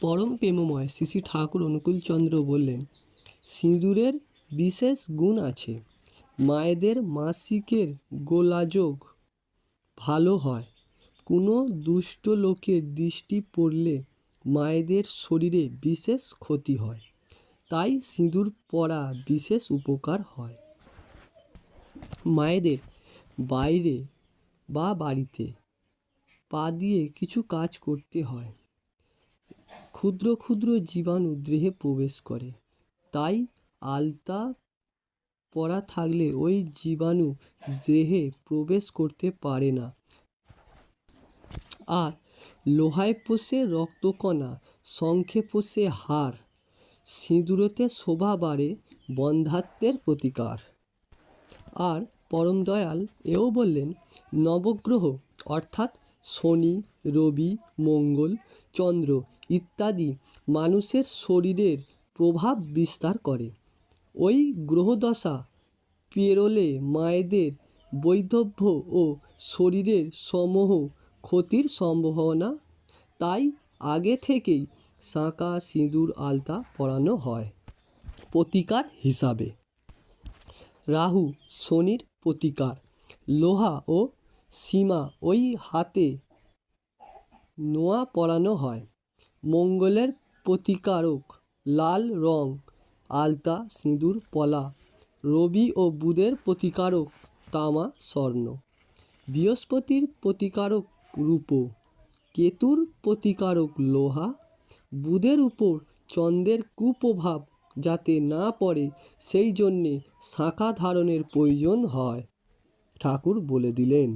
পরম প্রেমময় শ্রী ঠাকুর অনুকূলচন্দ্র বললেন, সিঁদুরের বিশেষ গুণ আছে। মায়েদের মাসিকের গোলাযোগ ভালো হয়। কোনো দুষ্ট লোকের দৃষ্টি পড়লে মায়েদের শরীরে বিশেষ ক্ষতি হয়। তাই সিঁদুর পরা বিশেষ উপকার হয়। মায়েদের বাইরে বা বাড়িতে পা দিয়ে কিছু কাজ করতে হয়। ক্ষুদ্র ক্ষুদ্র জীবাণু দেহে প্রবেশ করে। তাই আলতা পরা থাকলে ওই জীবাণু দেহে প্রবেশ করতে পারে না। আর লোহায় পোষে রক্তকণা, শঙ্খে পোষে হাড়, সিঁদুরেতে শোভা বাড়ে বন্ধাত্মের প্রতিকার। আর পরম দয়াল এও বললেন, নবগ্রহ অর্থাৎ শনি, রবি, মঙ্গল, চন্দ্র ইত্যাদি মানুষের শরীরের প্রভাব বিস্তার করে। ওই গ্রহদশা পেরোলে মায়েদের বৈধব্য ও শরীরের সমূহ ক্ষতির সম্ভাবনা। তাই আগে থেকেই শাঁখা, সিঁদুর, আলতা পরানো হয় প্রতিকার হিসাবে। রাহু, শনির প্রতিকার। লোহা ও সীমা ওই হাতে নোয়া পরানো হয়। মঙ্গলের প্রতিকারক লাল রং, আলতা, সিঁদুর, পলা, রবি ও বুধের প্রতিকারক তামা, স্বর্ণ। বৃহস্পতির প্রতিকারক রূপো, কেতুর প্রতিকারক লোহা, বুধের উপর চন্দ্রের কুপ্রভাব যাতে না পড়ে, সেই জন্যে শাঁখা ধারণের প্রয়োজন হয়, ঠাকুর বলে দিলেন।